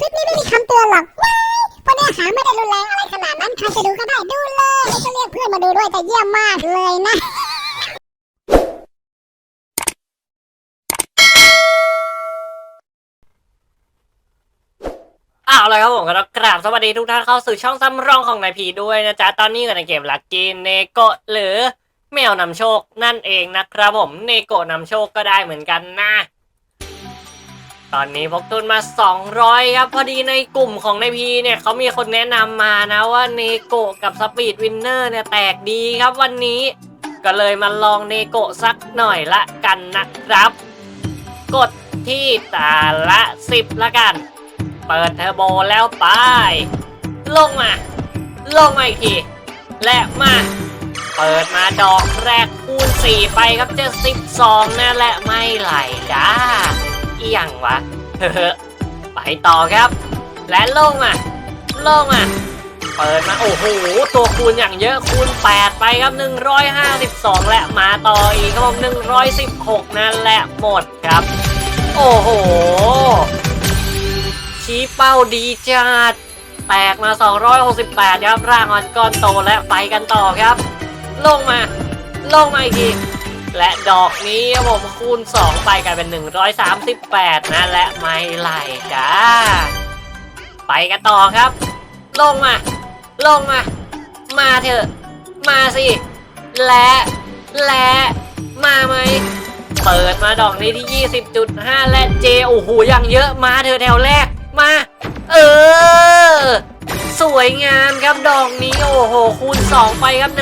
คลิปนี้ไม่มีคำเตือนหรอกว้ายเพราะเนื้อหาไม่ได้รุนแรงอะไรขนาดนั้นใครจะดูก็ได้ดูเลยแล้วก็เรียกเพื่อนมาดูด้วยแต่เยี่ยมมากเลยนะเอาเลยครับผมก็ต้องกราบสวัสดีทุกท่านเข้าสู่ช่องซ้ำรองของนายพีด้วยนะจ๊ะ ตอนนี้อยู่ในเกมลักกี้เนโกะหรือแมวนำโชคนั่นเองนะครับผมเนโกะนำโชคก็ได้เหมือนกันนะ ตอนนี้พกตุนมา 200 ครับ พอดีในกลุ่มของนายพีเนี่ยเขามีคนแนะนำมานะว่าเนโกะกับสปีดวินเนอร์เนี่ยแตกดีครับวันนี้ ก็เลยมาลองเนโกะสักหน่อยละกันนะครับ กดที่ตาละ 10 ละกัน เปิดเทอร์โบแล้วไป ลงมา ลงมาอีกที และมา เปิดมาดอกแรกคูณ 4 ไปครับเจะ12นั่นแหละไม่ไหลจ้าอีหยังวะเฮ้อไปต่อครับ และลงมาลงมาเปิดมา โอ้โห ตัวคูณอย่างเยอะคูณ 8 ไปครับ 152 และมาต่ออีกครับ116 นั่นแหละหมดครับ โอ้โห ชี้เป้าดีจัดแตกมา 268 ครับ ร่างอ่อนก้อนโตและไปกันต่อครับ ลงมา ลงมาอีกที และดอกนี้ผมคูณ 2 ไปกลายเป็น 138 นะ และไม่ไหลจ้า ไปกันต่อครับ ลงมา ลงมา มาเถอะ มาสิ และ และ มาไหม เปิดมาดอกนี้ที่ 20.5 และเจ โอ้โหย่างเยอะ มาเธอะแถวแรก มา เออ สวยงามครับดอกนี้โอ้โหคูณ 2 ไปครับ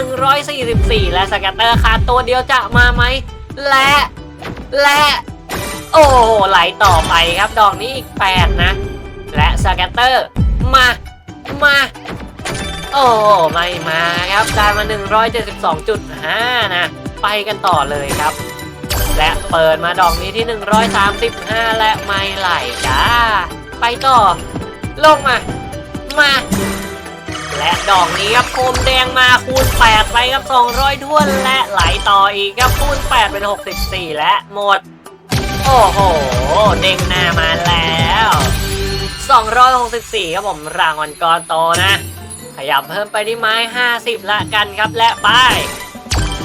144 และสกัตเตอร์ขาดตัวเดียวจะมาไหม และ และ โอ้โหไหลต่อไปครับดอกนี้อีก 8 นะ และสกัตเตอร์มา มา โอ้ไม่มาครับได้มา 172.5 นะ ไปกันต่อเลยครับ และเปิดมาดอกนี้ที่ 135 และไม่ไหลจ้าไปต่อ ลงมา มา และดอกนี้ครับโคมแดงมาคูณ 8 ไปครับ 200ท้วนและไหลต่ออีกครับคูณ 8 เป็น 64 และหมด โอ้โห เด้งหน้ามาแล้ว 264 ครับผมรางวัลก้อนโตนะ ขยับเพิ่มไปที่ไม้ 50 ละกันครับและไป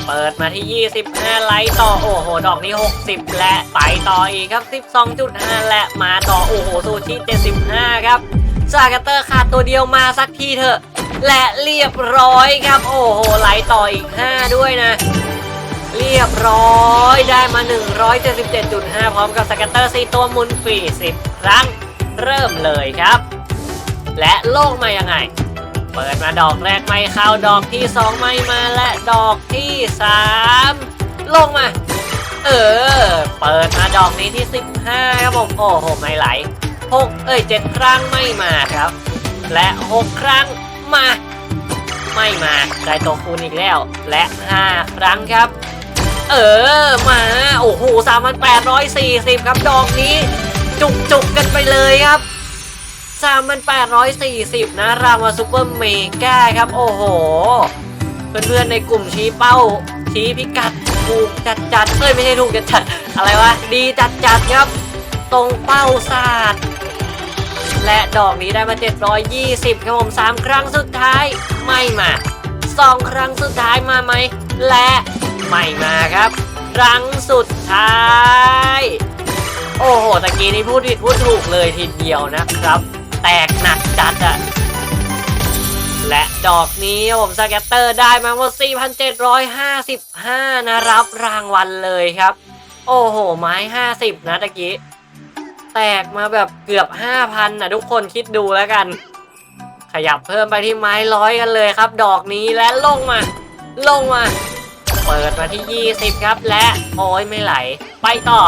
เปิดมาที่ 25 ไลท์ต่อ โอ้โห ดอกนี้ 60 และไปต่ออีกครับ 12.5 และมาต่อ โอ้โห ซูชิ 75 ครับ ซากาเตอร์ขาดตัวเดียวมาสักทีเถอะ และเรียบร้อยครับ โอ้โหไหลต่ออีก 5 ด้วยนะ เรียบร้อยได้มา 177.5 พร้อมกับสกัตเตอร์4ตัวมุนฟรี10 ครั้ง เริ่มเลยครับ และโลกมายังไง เปิดมาดอกแรกไม่เข้าดอกที่ 2 ไม่มาและดอกที่ 3 ลงมา เออ เปิดมาดอกนี้ที่ 15 ครับผม โอ้โห ไม่ไหล 6 เอ้ย 7 ครั้งไม่มาครับ และ 6 ครั้งมา ไม่มาได้ตัวคูณอีกแล้ว และ 5 ครั้งครับ เออ มา โอ้โห 3,840 ครับ ดอกนี้ จุกจุกกันไปเลยครับ 3,840 นะรางวัลซูเปอร์เมกาครับ โอ้โห เพื่อนๆในกลุ่มชี้เป้า ชี้พิกัดถูกจัดจัดเอ้ยไม่ใช่ถูกจัดจัดอะไรวะ ดีจัดจัดครับ ตรงเป้าศาสตร์ และดอกนี้ได้มา 720ครับผม3ครั้งสุดท้ายไม่มา2 ครั้งสุดท้ายมาไหม และไม่มาครับ ครั้งสุดท้าย โอ้โหตะกี้นี้พูดผิดพูดถูกเลยทีเดียวนะครับ แตกหนักจัดอะและดอกนี้ผมสแกตเตอร์ได้มาหมด 4,755 นะรับรางวัลเลยครับ โอ้โห ไม้ 50 นะตะกี้ แตกมาแบบเกือบ 5,000นะทุกคนคิดดูแล้วกัน ขยับเพิ่มไปที่ไม้ร้อยกันเลยครับ ดอกนี้และลงมา ลงมา เปิดมาที่ 20 ครับ และโอ้ยไม่ไหล ไปต่อ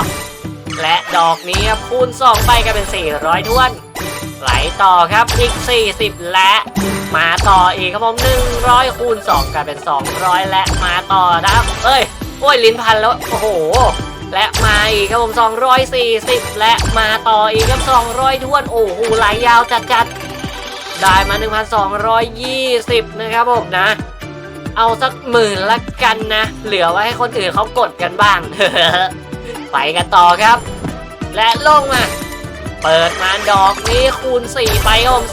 และดอกนี้ครับคูณ2ไปก็เป็น 400ท้วน ไหลต่อครับอีก 40 และ มาต่ออีกครับผม100คูณ2กลายเป็น 200 และมาต่อนะครับเอ้ยโอ้ยลิ้นพันแล้วโอ้โห และมาอีกครับผม 240 และมาต่ออีกครับ 200ท้วน โอ้โหไหลยาวจัดๆ ได้มา 1,220 นะครับผมนะ เอาสักหมื่นละกันนะ เหลือไว้ให้คนอื่นเขากดกันบ้าง ไปกันต่อครับ และลงมา เปิดมาดอกนี้คูณ 4 ไปครับผม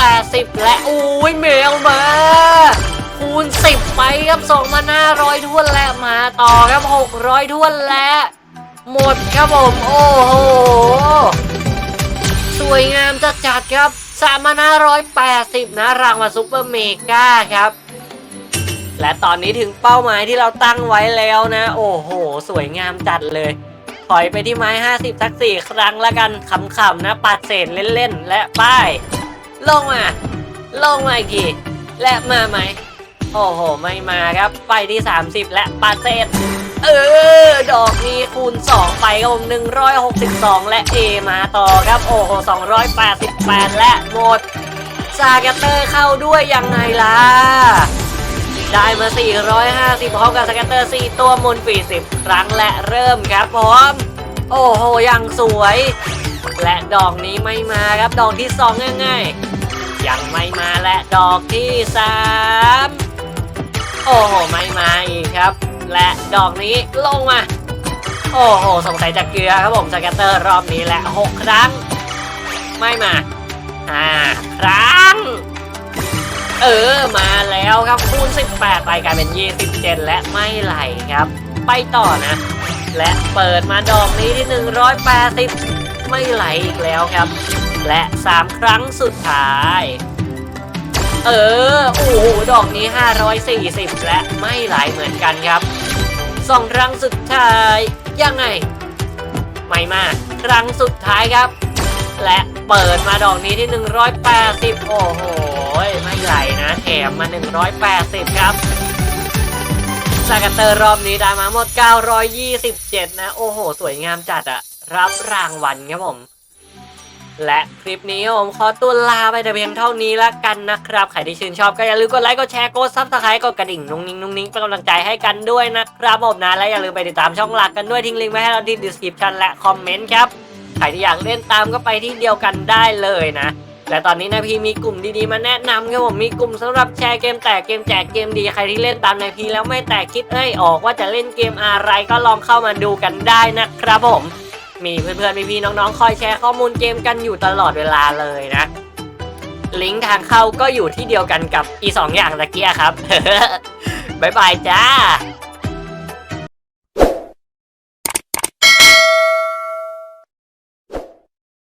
480 และอุ้ยเมลมา ไปครับ2มาหน้าร้อยท้วนและมาต่อครับ600ท้วนและหมดครับผมโอ้โหสวยงามจัดจัดครับสามมาหน้าร้อยแปดสิบนะรางวัลซูเปอร์เมกาครับ และตอนนี้ถึงเป้าหมายที่เราตั้งไว้แล้วนะ โอ้โห สวยงามจัดเลยถอยไปที่ไม้ 50ทักสี่ครั้งละกันขำๆนะปัดเศษเล่นๆ และป้าย ลงมา ลงมาอีกทีและมาไหม โอ้โห ไม่มาครับ ไปที่ 30 และปัดเศษเออ ดอกนี้คูณ 2 ไปครับผม162 และ A มาต่อครับ โอ้โห 288 และหมด ซาเกตเตอร์เข้าด้วยยังไงล่ะ ได้มา 450พร้อมกับสแกตเตอร์ 4 ตัวมูลฟรี10 ครั้งและเริ่มครับผมโอ้โห ยังสวย และดอกนี้ไม่มาครับ ดอกที่ 2 ง่ายๆ ยังไม่มาและดอกที่ 3 โอ้โหไม่มาอีกครับ และดอกนี้ลงมา โอ้โหสงสัยจะเกลือครับผมสแกตเตอร์รอบนี้และ6ครั้ง ไม่มาห้าครั้ง เออมาแล้วครับคูณ18 ไปกลายเป็น27และไม่ไหลครับ ไปต่อนะ และเปิดมาดอกนี้ที่ 180 ไม่ไหลอีกแล้วครับ และ 3 ครั้งสุดท้าย เออ โอ้โห ดอกนี้ 540 และไม่ไหลเหมือนกันครับสองครั้งสุดท้าย ยังไง ไม่มา ครั้งสุดท้ายครับ และเปิดมาดอกนี้ที่ 180 โอ้โห ไม่ไหลนะแถมมา 180 ครับสกัตเตอร์รอบนี้ได้มาหมด 927 นะ โอ้โห สวยงามจัดอะรับรางวัลครับผม และคลิปนี้ผมขอตัวลาไปแต่เพียงเท่านี้ละกันนะครับ ใครที่ชื่นชอบก็อย่าลืมกดไลค์ กดแชร์ กดซับสไครต์กดกระดิ่งนุ่งนิ้งนุ่งนิ้งเป็นกำลังใจให้กันด้วยนะครับผมนะ และอย่าลืมไปติดตามช่องหลักกันด้วยทิ้งลิงก์ไว้ให้เราที่ description และคอมเมนต์ครับ ใครที่อยากเล่นตามก็ไปที่เดียวกันได้เลยนะและตอนนี้นะพี่มีกลุ่มดีๆมาแนะนำครับผมมีกลุ่มสำหรับแชร์เกมแตกเกมแจกเกมดีใครที่เล่นตามในพีแล้วไม่แตกคิดเอ้ยออกว่าจะเล่นเกมอะไรก็ลองเข้ามาดูกันได้นะครับผม มีเพื่อนๆพี่ๆน้องๆ คอยแชร์ข้อมูลเกมกันอยู่ตลอดเวลาเลยนะ ลิงก์ทางเข้าก็อยู่ที่เดียวกันกับอีสองอย่างตะเกียครับ บ๊ายบายจ้า